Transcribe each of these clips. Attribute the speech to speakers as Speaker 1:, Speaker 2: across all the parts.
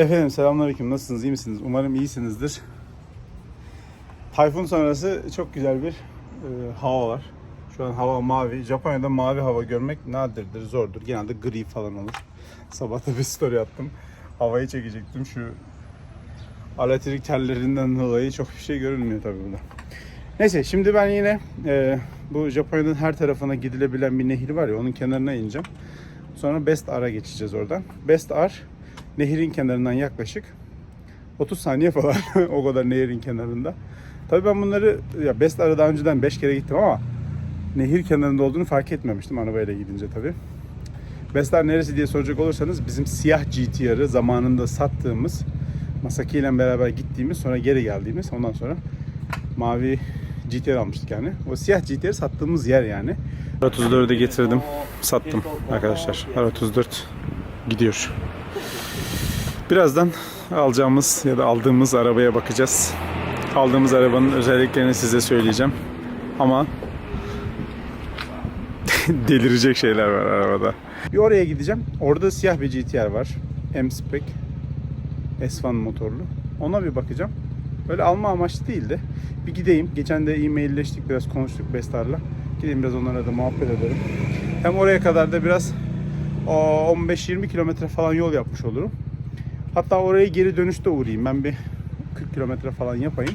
Speaker 1: Efendim selamünaleyküm. Nasılsınız? iyi misiniz? Umarım iyisinizdir. Tayfun sonrası çok güzel bir e, hava var. Şu an hava mavi. Japonya'da mavi hava görmek nadirdir, zordur. Genelde gri falan olur. Sabah da bir story attım. Havayı çekecektim. Şu elektrik tellerinden dolayı çok bir şey görünmüyor tabii burada. Neyse şimdi ben yine e, bu Japonya'nın her tarafına gidilebilen bir nehir var ya onun kenarına ineceğim. Sonra Best Ar'a geçeceğiz oradan. Best Ar nehirin kenarından yaklaşık 30 saniye falan o kadar nehirin kenarında. Tabii ben bunları ya Best Ar'a daha önceden 5 kere gittim ama nehir kenarında olduğunu fark etmemiştim arabayla gidince tabii. Best Ar neresi diye soracak olursanız bizim siyah GTR'ı zamanında sattığımız Masaki ile beraber gittiğimiz sonra geri geldiğimiz ondan sonra mavi GTR almıştık yani. O siyah GTR sattığımız yer yani. R34'ü getirdim. Sattım arkadaşlar. R34 gidiyor. Birazdan alacağımız ya da aldığımız arabaya bakacağız. Aldığımız arabanın özelliklerini size söyleyeceğim. Ama delirecek şeyler var arabada. Bir oraya gideceğim. Orada siyah bir GTR var. M-Spec. S1 motorlu. Ona bir bakacağım. Öyle alma amaçlı değil de bir gideyim. Geçen de e-mailleştik biraz konuştuk Bestar'la. Gideyim biraz onlara da muhabbet ederim. Hem oraya kadar da biraz o 15-20 kilometre falan yol yapmış olurum. Hatta oraya geri dönüşte uğrayayım. Ben bir 40 kilometre falan yapayım.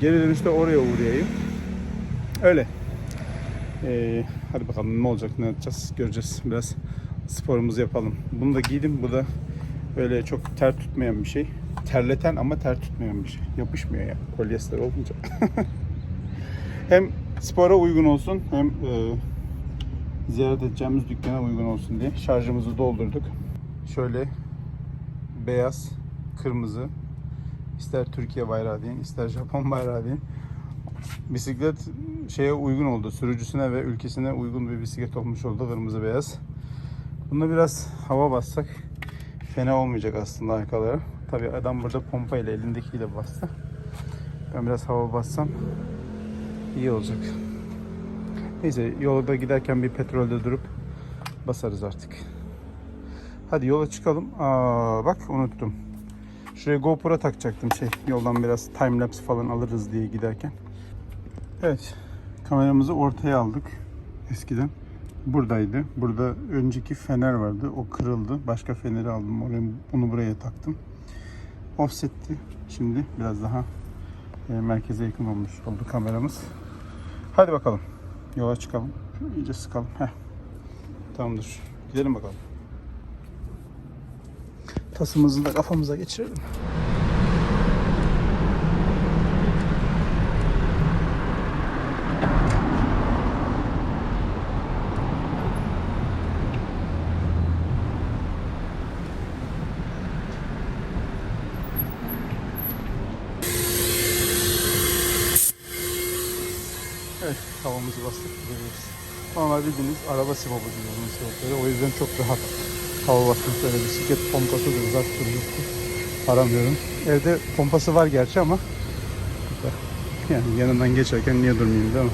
Speaker 1: Geri dönüşte oraya uğrayayım. Öyle. Ee, hadi bakalım ne olacak ne yapacağız göreceğiz. Biraz sporumuzu yapalım. Bunu da giydim. Bu da öyle çok ter tutmayan bir şey. Terleten ama ter tutmayan bir şey. Yapışmıyor ya polyester olunca. hem spora uygun olsun hem e, ziyaret edeceğimiz dükkana uygun olsun diye şarjımızı doldurduk. Şöyle beyaz, kırmızı, ister Türkiye bayrağı deyin, ister Japon bayrağı deyin. Bisiklet şeye uygun oldu. Sürücüsüne ve ülkesine uygun bir bisiklet olmuş oldu. Kırmızı beyaz. Bunda biraz hava bassak fena olmayacak aslında arkalara. Tabi adam burada pompa ile elindekiyle bastı. Ben biraz hava bassam iyi olacak. Neyse yolda giderken bir petrolde durup basarız artık. Hadi yola çıkalım. Aa bak unuttum. Şuraya GoPro takacaktım şey. Yoldan biraz time lapse falan alırız diye giderken. Evet. Kameramızı ortaya aldık. Eskiden buradaydı. Burada önceki fener vardı. O kırıldı. Başka feneri aldım. Oraya, onu buraya taktım. Offset'ti. Şimdi biraz daha e, merkeze yakın olmuş oldu kameramız. Hadi bakalım. Yola çıkalım. Şöyle iyice sıkalım. Heh. Tamamdır. Gidelim bakalım. Tasımızı da kafamıza geçirelim. Evet, havamızı bastık. Normal bildiğiniz araba bunun sibopları. O yüzden çok rahat basmış. Böyle bisiklet pompasıdır, uzaktır, yoktur. Aramıyorum. Evde pompası var gerçi ama yani yanından geçerken niye durmayayım değil mi?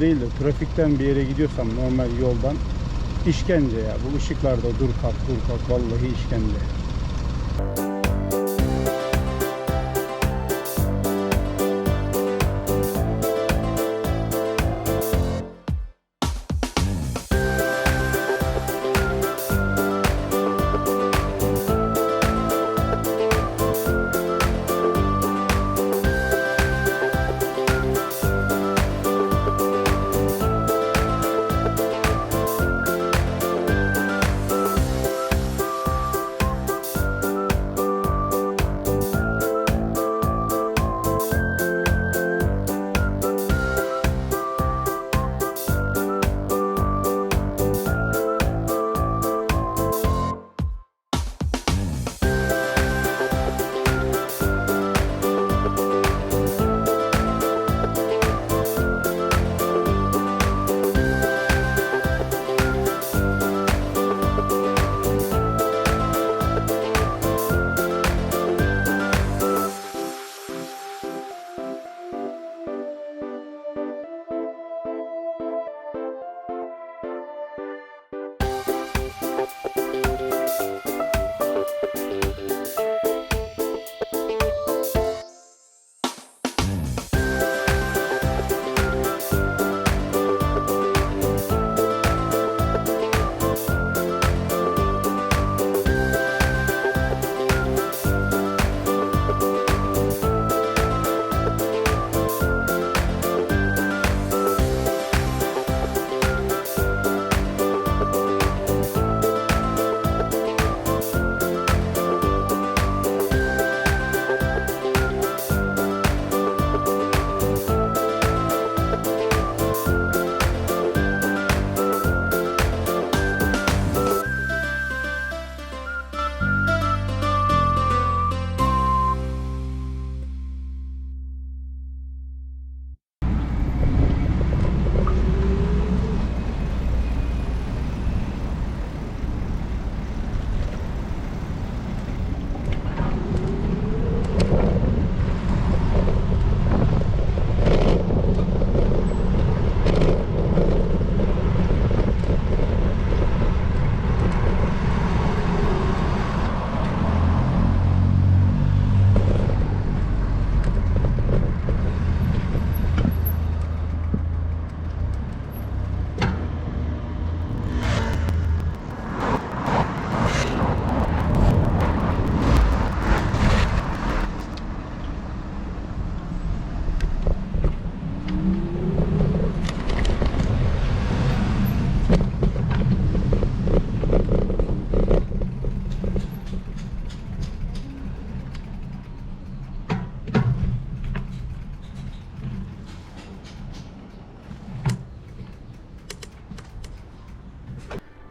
Speaker 1: Değil de trafikten bir yere gidiyorsam normal yoldan işkence ya. Bu ışıklarda dur kalk dur kalk vallahi işkence.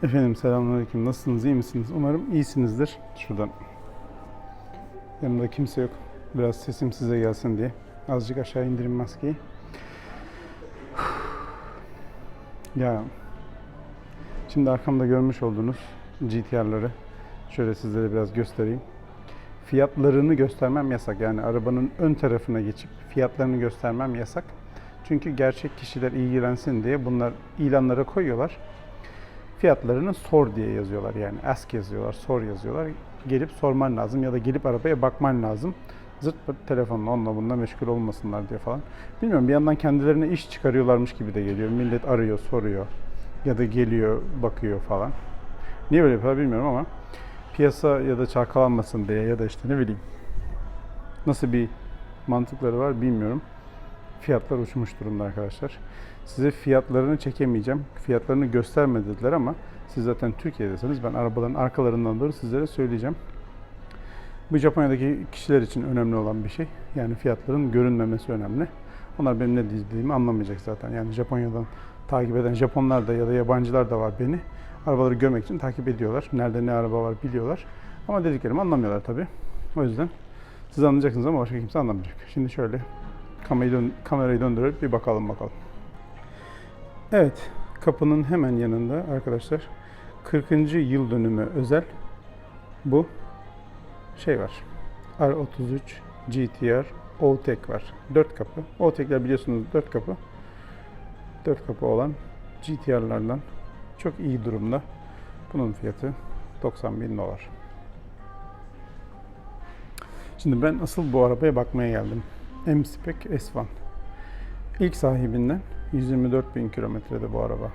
Speaker 1: Efendim selamünaleyküm. Nasılsınız? iyi misiniz? Umarım iyisinizdir. Şuradan. Yanımda kimse yok. Biraz sesim size gelsin diye. Azıcık aşağı indirin maskeyi. Ya şimdi arkamda görmüş olduğunuz GTR'ları şöyle sizlere biraz göstereyim. Fiyatlarını göstermem yasak. Yani arabanın ön tarafına geçip fiyatlarını göstermem yasak. Çünkü gerçek kişiler ilgilensin diye bunlar ilanlara koyuyorlar fiyatlarını sor diye yazıyorlar yani ask yazıyorlar, sor yazıyorlar. Gelip sorman lazım ya da gelip arabaya bakman lazım. Zırt pırt telefonla onunla bununla meşgul olmasınlar diye falan. Bilmiyorum bir yandan kendilerine iş çıkarıyorlarmış gibi de geliyor. Millet arıyor, soruyor ya da geliyor, bakıyor falan. Niye böyle yapıyorlar bilmiyorum ama piyasa ya da çalkalanmasın diye ya da işte ne bileyim nasıl bir mantıkları var bilmiyorum. Fiyatlar uçmuş durumda arkadaşlar. Size fiyatlarını çekemeyeceğim. Fiyatlarını gösterme dediler ama siz zaten Türkiye'desiniz. Ben arabaların arkalarından doğru sizlere söyleyeceğim. Bu Japonya'daki kişiler için önemli olan bir şey. Yani fiyatların görünmemesi önemli. Onlar benim ne dediğimi anlamayacak zaten. Yani Japonya'dan takip eden Japonlar da ya da yabancılar da var beni. Arabaları görmek için takip ediyorlar. Nerede ne araba var biliyorlar. Ama dediklerimi anlamıyorlar tabii. O yüzden siz anlayacaksınız ama başka kimse anlamayacak. Şimdi şöyle kamerayı, dön- kamerayı döndürüp bir bakalım bakalım. Evet, kapının hemen yanında arkadaşlar 40. yıl dönümü özel bu şey var. R33 GTR O-Tek var. 4 kapı. O-Tek'ler biliyorsunuz 4 kapı. 4 kapı olan GTR'lardan çok iyi durumda. Bunun fiyatı 90 bin dolar. Şimdi ben asıl bu arabaya bakmaya geldim. M-Spec S1. İlk sahibinden 124 bin kilometrede bu araba.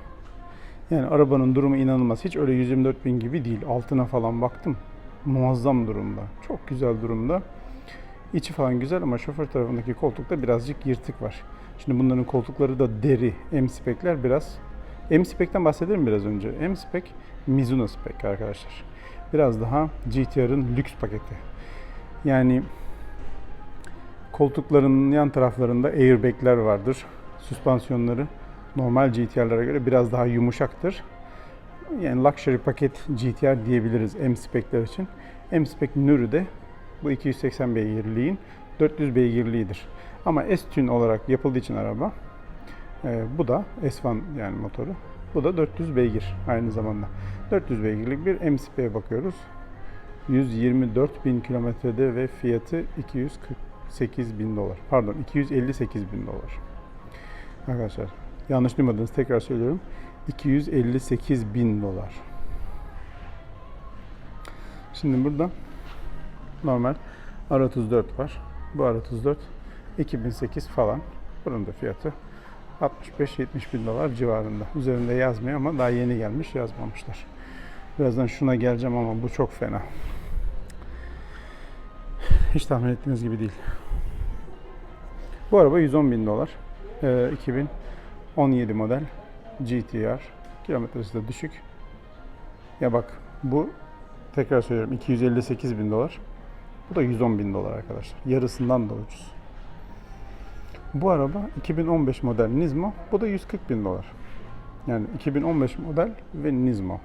Speaker 1: Yani arabanın durumu inanılmaz. Hiç öyle 124 bin gibi değil. Altına falan baktım. Muazzam durumda. Çok güzel durumda. İçi falan güzel ama şoför tarafındaki koltukta birazcık yırtık var. Şimdi bunların koltukları da deri. M-Spec'ler biraz. M-Spec'ten bahsedelim biraz önce. M-Spec Mizuno Spec arkadaşlar. Biraz daha GTR'ın lüks paketi. Yani koltukların yan taraflarında airbag'ler vardır. Süspansiyonları normal GTR'lara göre biraz daha yumuşaktır. Yani luxury paket GTR diyebiliriz M-Spec'ler için. M-Spec Nürü de bu 280 beygirliğin 400 beygirliğidir. Ama S-Tune olarak yapıldığı için araba e, bu da S1 yani motoru. Bu da 400 beygir aynı zamanda. 400 beygirlik bir M-Spec'e bakıyoruz. 124 bin kilometrede ve fiyatı 248 bin dolar. Pardon 258 bin dolar. Arkadaşlar yanlış duymadınız tekrar söylüyorum. 258 bin dolar. Şimdi burada normal R34 var. Bu R34 2008 falan. Bunun da fiyatı 65-70 bin dolar civarında. Üzerinde yazmıyor ama daha yeni gelmiş yazmamışlar. Birazdan şuna geleceğim ama bu çok fena. Hiç tahmin ettiğiniz gibi değil. Bu araba 110 bin dolar. Ee, 2017 model GTR. Kilometresi de düşük. Ya bak bu tekrar söylüyorum 258 bin dolar. Bu da 110 bin dolar arkadaşlar. Yarısından da ucuz. Bu araba 2015 model Nismo. Bu da 140 bin dolar. Yani 2015 model ve Nismo.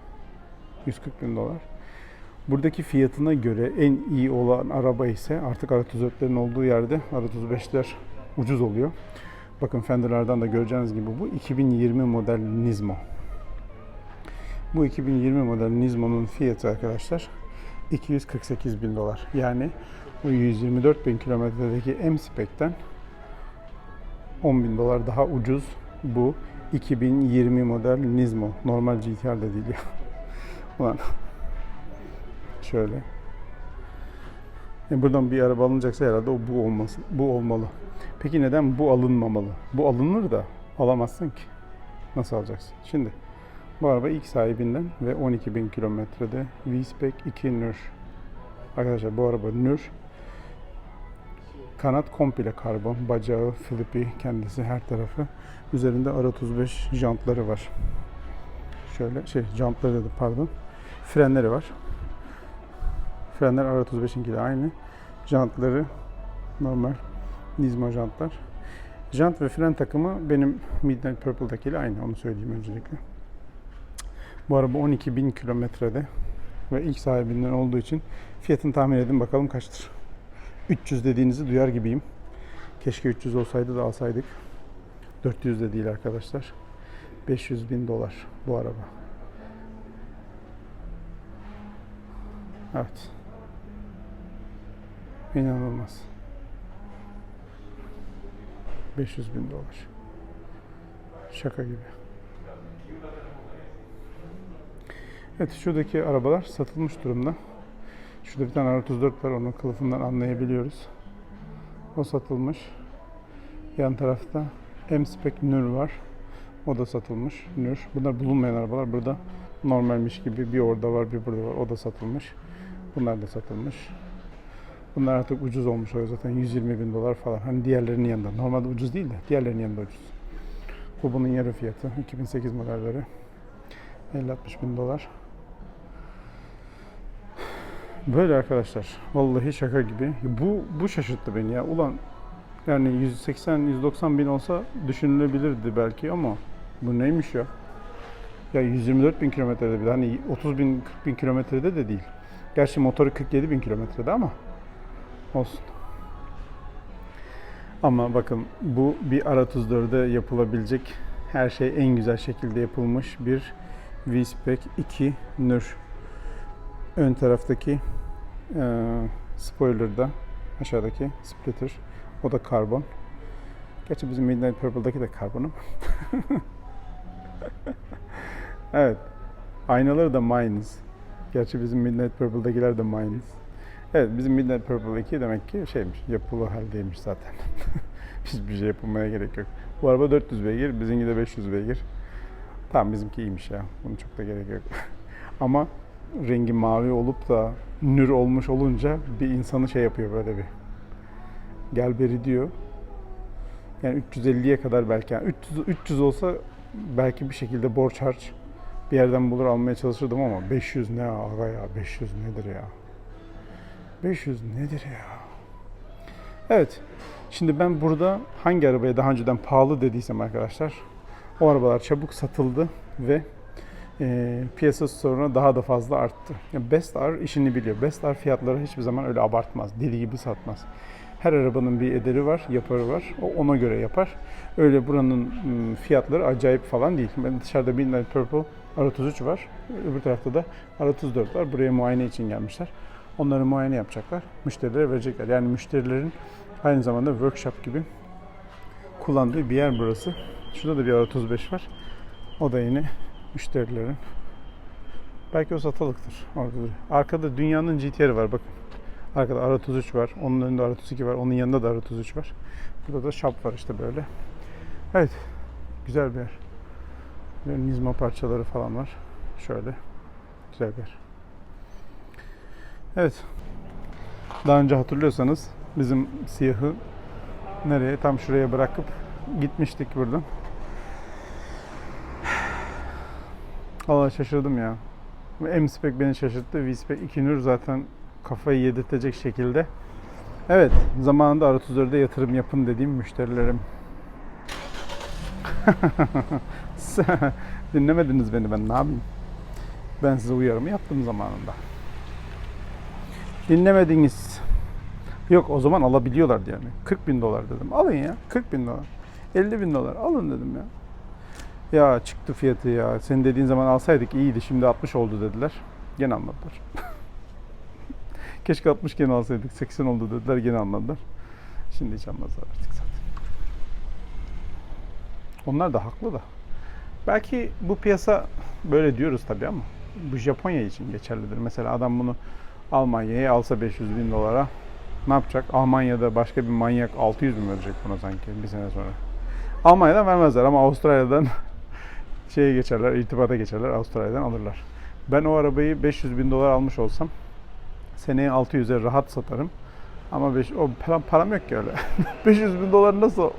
Speaker 1: 140 bin dolar. Buradaki fiyatına göre en iyi olan araba ise artık R34'lerin olduğu yerde R35'ler ucuz oluyor. Bakın Fender'lardan da göreceğiniz gibi bu 2020 model Nismo. Bu 2020 model Nismo'nun fiyatı arkadaşlar 248 bin dolar. Yani bu 124 bin kilometredeki M-Spec'ten 10 bin dolar daha ucuz bu 2020 model Nismo. Normal GTR de değil ya. Ulan şöyle. E buradan bir araba alınacaksa herhalde o bu olması, bu olmalı. Peki neden bu alınmamalı? Bu alınır da alamazsın ki. Nasıl alacaksın? Şimdi bu araba ilk sahibinden ve 12 bin kilometrede V-Spec 2 Nür. Arkadaşlar bu araba Nür. Kanat komple karbon. Bacağı, flipi, kendisi her tarafı. Üzerinde R35 jantları var. Şöyle şey jantları dedi pardon. Frenleri var. Frenler R35'inki de aynı. Jantları normal Nismo jantlar. Jant ve fren takımı benim Midnight Purple'dakiyle aynı onu söyleyeyim öncelikle. Bu araba 12.000 kilometrede ve ilk sahibinden olduğu için fiyatını tahmin edin bakalım kaçtır. 300 dediğinizi duyar gibiyim. Keşke 300 olsaydı da alsaydık. 400 de değil arkadaşlar. 500 bin dolar bu araba. Evet. İnanılmaz. 500 bin dolar. Şaka gibi. Evet şuradaki arabalar satılmış durumda. Şurada bir tane R34 var onun kılıfından anlayabiliyoruz. O satılmış. Yan tarafta M-Spec Nür var. O da satılmış. Nür. Bunlar bulunmayan arabalar. Burada normalmiş gibi bir orada var bir burada var. O da satılmış. Bunlar da satılmış. Bunlar artık ucuz olmuş oluyor zaten 120 bin dolar falan. Hani diğerlerinin yanında. Normalde ucuz değil de diğerlerinin yanında ucuz. Bu bunun yarı fiyatı. 2008 modelleri. 50-60 bin dolar. Böyle arkadaşlar. Vallahi şaka gibi. Bu bu şaşırttı beni ya. Ulan yani 180-190 bin olsa düşünülebilirdi belki ama bu neymiş ya? Ya 124 bin kilometrede bir de hani 30 bin 40 bin kilometrede de değil. Gerçi motoru 47 bin kilometrede ama olsun. Ama bakın bu bir R34'de yapılabilecek her şey en güzel şekilde yapılmış bir V-Spec 2 Nür. Ön taraftaki e, spoiler'da aşağıdaki splitter o da karbon. Gerçi bizim Midnight Purple'daki de karbon ama. evet. Aynaları da Mines. Gerçi bizim Midnight Purple'dakiler de Mines. Evet bizim Midnight Purple 2 demek ki şeymiş, yapılı haldeymiş zaten. Hiçbir şey yapılmaya gerek yok. Bu araba 400 beygir, bizimki de 500 beygir. Tamam bizimki iyiymiş ya. Bunu çok da gerek yok. Ama rengi mavi olup da nür olmuş olunca bir insanı şey yapıyor böyle bir. Gel beri diyor. Yani 350'ye kadar belki. Yani 300, 300 olsa belki bir şekilde borç harç bir yerden bulur almaya çalışırdım ama 500 ne aga ya 500 nedir ya? 500 nedir ya? Evet. Şimdi ben burada hangi arabaya daha önceden pahalı dediysem arkadaşlar o arabalar çabuk satıldı ve e, piyasası sonra daha da fazla arttı. Yani Best R işini biliyor. Best R fiyatları hiçbir zaman öyle abartmaz. Deli gibi satmaz. Her arabanın bir ederi var, yaparı var. O ona göre yapar. Öyle buranın fiyatları acayip falan değil. Ben dışarıda Midnight Purple R33 var. Öbür tarafta da R34 var. Buraya muayene için gelmişler. Onları muayene yapacaklar. Müşterilere verecekler. Yani müşterilerin aynı zamanda workshop gibi kullandığı bir yer burası. Şurada da bir R35 var. O da yine müşterilerin. Belki o satılıktır. Orada duruyor. Arkada dünyanın GTR'i var bakın. Arkada R33 var. Onun önünde R32 var. Onun yanında da R33 var. Burada da shop var işte böyle. Evet. Güzel bir yer. Nizma parçaları falan var. Şöyle. Güzel bir yer. Evet. Daha önce hatırlıyorsanız bizim siyahı nereye? Tam şuraya bırakıp gitmiştik buradan. Valla şaşırdım ya. M-Spec beni şaşırttı. V-Spec 2 Nur zaten kafayı yedirtecek şekilde. Evet, zamanında R34'de yatırım yapın dediğim müşterilerim. Dinlemediniz beni ben ne yapayım? Ben size uyarımı yaptım zamanında. Dinlemediniz. Yok o zaman alabiliyorlardı yani. 40 bin dolar dedim. Alın ya 40 bin dolar. 50 bin dolar alın dedim ya. Ya çıktı fiyatı ya. Senin dediğin zaman alsaydık iyiydi. Şimdi 60 oldu dediler. Gene almadılar. Keşke 60 gene alsaydık. 80 oldu dediler. Gene almadılar. Şimdi hiç almazlar artık zaten. Onlar da haklı da. Belki bu piyasa böyle diyoruz tabii ama bu Japonya için geçerlidir. Mesela adam bunu Almanya'ya alsa 500 bin dolara ne yapacak? Almanya'da başka bir manyak 600 bin verecek buna sanki bir sene sonra. Almanya'dan vermezler ama Avustralya'dan şeye geçerler, irtibata geçerler, Avustralya'dan alırlar. Ben o arabayı 500 bin dolar almış olsam seneye 600'e rahat satarım. Ama beş, o param, param yok ki öyle. 500 bin dolar nasıl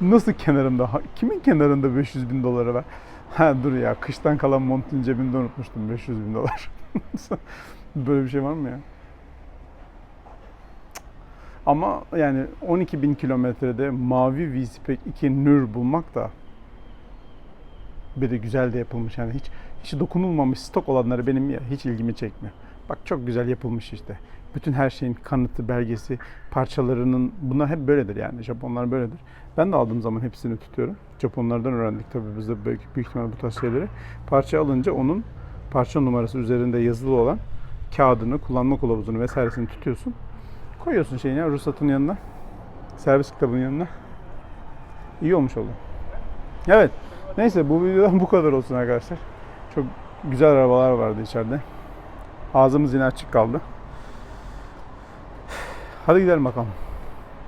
Speaker 1: nasıl kenarımda? Kimin kenarında 500 bin doları var? Ha dur ya kıştan kalan montun cebimde unutmuştum 500 bin dolar. Böyle bir şey var mı ya? Ama yani 12 bin kilometrede mavi V-Spec 2 Nür bulmak da bir de güzel de yapılmış yani hiç hiç dokunulmamış stok olanları benim ya hiç ilgimi çekmiyor. Bak çok güzel yapılmış işte. Bütün her şeyin kanıtı, belgesi, parçalarının bunlar hep böyledir yani. Japonlar böyledir. Ben de aldığım zaman hepsini tutuyorum. Japonlardan öğrendik tabii biz de büyük, büyük ihtimalle bu tarz şeyleri. Parça alınca onun parça numarası üzerinde yazılı olan kağıdını, kullanma kılavuzunu vesairesini tutuyorsun. Koyuyorsun şeyin ya ruhsatın yanına. Servis kitabının yanına. İyi olmuş oldu. Evet. Neyse bu videodan bu kadar olsun arkadaşlar. Çok güzel arabalar vardı içeride. Ağzımız yine açık kaldı. Hadi gidelim bakalım.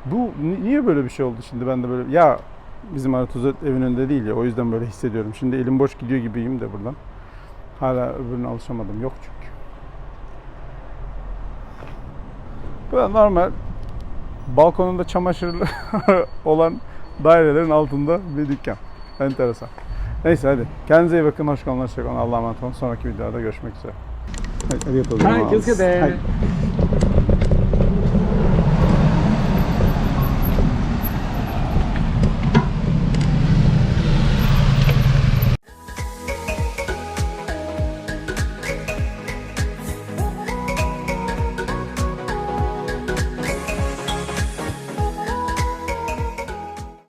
Speaker 1: Bu ni- niye böyle bir şey oldu şimdi ben de böyle ya bizim Aratuzet evin önünde değil ya o yüzden böyle hissediyorum. Şimdi elim boş gidiyor gibiyim de buradan. Hala öbürüne alışamadım. Yok çünkü. Böyle normal balkonunda çamaşır olan dairelerin altında bir dükkan. Enteresan. Neyse hadi. Kendinize iyi bakın. Hoş kalın. Hoşçakalın. Allah'a emanet olun. Sonraki videoda görüşmek üzere. Hadi, hadi yapalım.
Speaker 2: Herkese
Speaker 1: de. Hadi.